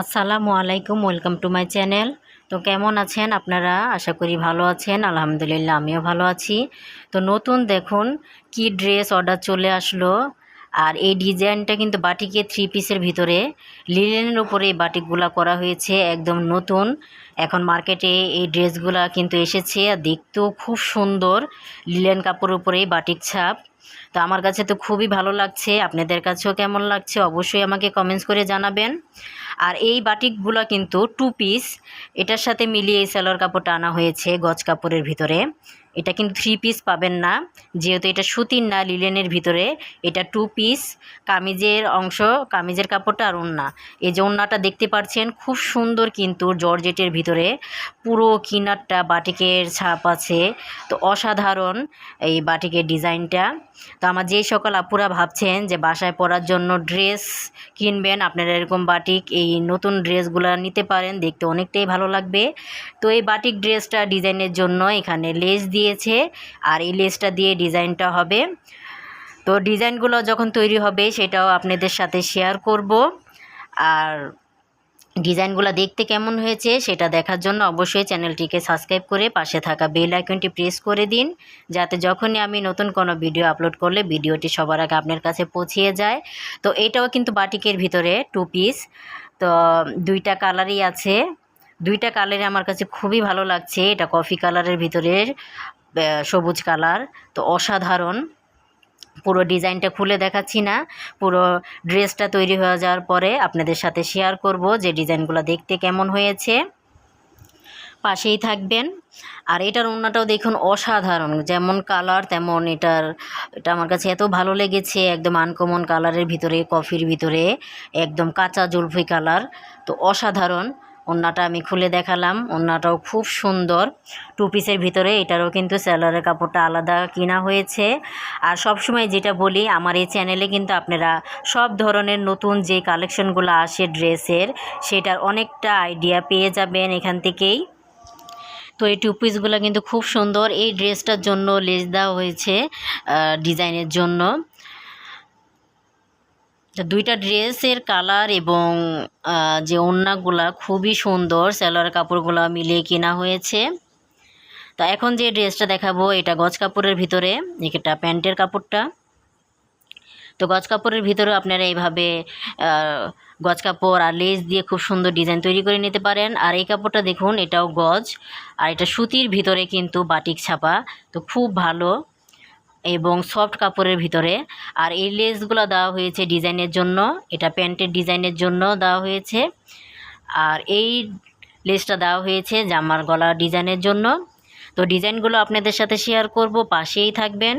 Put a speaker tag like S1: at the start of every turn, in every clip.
S1: আসসালামু আলাইকুম, welcome to my channel. তো কেমন আছেন আপনারা? আশা করি ভালো আছেন, আলহামদুলিল্লাহ আমিও ভালো আছি। তো নতুন দেখুন কি ড্রেস অর্ডার চলে আসলো। আর এই ডিজাইনটা কিন্তু বাটিকে থ্রি পিসের ভিতরে লিলেনের উপরে এই বাটিকগুলা করা হয়েছে, একদম নতুন। এখন মার্কেটে এই ড্রেসগুলা কিন্তু এসেছে, আর দেখতেও খুব সুন্দর লিলেন কাপড়ের উপরে বাটিক ছাপ। তো আমার কাছে তো খুবই ভালো লাগছে, আপনাদের কাছেও কেমন লাগছে অবশ্যই আমাকে কমেন্টস করে জানাবেন। আর এই বাটিকগুলো কিন্তু টু পিস এটার সাথে মিলিয়ে এই সালোয়ার কাপড়টা আনা হয়েছে গজ কাপড়ের ভিতরে। এটা কিন্তু থ্রি পিস পাবেন না, যেহেতু এটা সুতির না লিলেনের ভিতরে। এটা টু পিস কামিজের অংশ, কামিজের কাপড়টা আর ওন্না এই যে ওন্নাটা দেখতে পাচ্ছেন, খুব সুন্দর কিন্তু জর্জেটের ভিতরে। পুরো কিনারটা বাটিকের ছাপ আছে। তো অসাধারণ এই বাটিকের ডিজাইনটা। তো আমার যেই সকল আপুরা ভাবছেন যে বাসায় পরার জন্য ড্রেস কিনবেন, আপনারা এরকম বাটিক এই নতুন ড্রেসগুলো নিতে পারেন, দেখতে অনেকটাই ভালো লাগবে। তো এই বাটিক ড্রেসটা ডিজাইনের জন্য এখানে লেস দিয়েছে, আর এই লেসটা দিয়ে ডিজাইনটা হবে। তো ডিজাইনগুলো যখন তৈরি হবে, সেটাও আপনাদের সাথে শেয়ার করব। আর ডিজাইনগুলো দেখতে কেমন হয়েছে, সেটা দেখার জন্য অবশ্যই চ্যানেলটিকে সাবস্ক্রাইব করে পাশে থাকা বেল আইকনটি প্রেস করে দিন, যাতে যখনই আমি নতুন কোনো ভিডিও আপলোড করলে ভিডিওটি সবার আগে আপনার কাছে পৌঁছিয়ে যায়। তো এটাও কিন্তু বাটিকের ভিতরে টু পিস তো দুইটা কালারই আছে। দুইটা কালারে আমার কাছে খুবই ভালো লাগছে। এটা কফি কালারের ভিতরের সবুজ কালার। তো অসাধারণ। পুরো ডিজাইনটা খুলে দেখাচ্ছি না। পুরো ড্রেসটা তৈরি হয়ে যাওয়ার পরে আপনাদের সাথে শেয়ার করব যে ডিজাইনগুলো দেখতে কেমন হয়েছে। পাশেই থাকবেন। আর এটার ওড়নাটাও দেখুন অসাধারণ। যেমন কালার তেমন এটার, এটা আমার কাছে এত ভালো লেগেছে, একদম আনকমন কালারের ভিতরে, কফির ভিতরে, একদম কাঁচা জুলফি কালার তো অসাধারণ। ওড়নাটা আমি খুলে দেখালাম। ওড়নাটাও খুব সুন্দর। টু পিসের ভিতরে এটারও কিন্তু স্যালোয়ারের কাপড়টা আলাদা কিনা হয়েছে। আর সবসময় যেটা বলি, আমার এই চ্যানেলে কিন্তু আপনারা সব ধরনের নতুন যে কালেকশনগুলো আসে ড্রেসের সেটার অনেকটা আইডিয়া পেয়ে যাবেন এখান থেকেই। তো এই টু পিসগুলো কিন্তু খুব সুন্দর। এই ড্রেসটার জন্য লেস দেওয়া হয়েছে ডিজাইনের জন্য। দুইটা ড্রেসের কালার এবং যে ওড়নাগুলা খুবই সুন্দর, সেলোয়ার কাপড়গুলো মিলিয়ে কেনা হয়েছে। তা এখন যে ড্রেসটা দেখাবো, এটা গজ কাপড়ের ভিতরে এটা প্যান্টের কাপড়টা। তো গজ কাপড়ের ভিতরেও আপনারা এইভাবে গজ কাপড় আর লেস দিয়ে খুব সুন্দর ডিজাইন তৈরি করে নিতে পারেন। আর এই কাপড়টা দেখুন, এটাও গজ। আর এটা সুতির ভিতরে কিন্তু বাটিক ছাপা, তো খুব ভালো এবং সফট কাপড়ের ভিতরে। আর এই লেসগুলো দেওয়া হয়েছে ডিজাইনের জন্য, এটা প্যান্টের ডিজাইনের জন্য দেওয়া হয়েছে। আর এই লেসটা দেওয়া হয়েছে জামার গলা ডিজাইনের জন্য। তো ডিজাইনগুলো আপনাদের সাথে শেয়ার করব, পাশেই থাকবেন।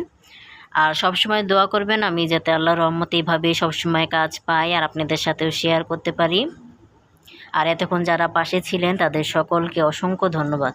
S1: আর সবসময় দোয়া করবেন আমি যাতে আল্লাহর রহমত এইভাবে সবসময় কাজ পাই আর আপনাদের সাথেও শেয়ার করতে পারি। আর এতক্ষণ যারা পাশে ছিলেন তাদের সকলকে অসংখ্য ধন্যবাদ।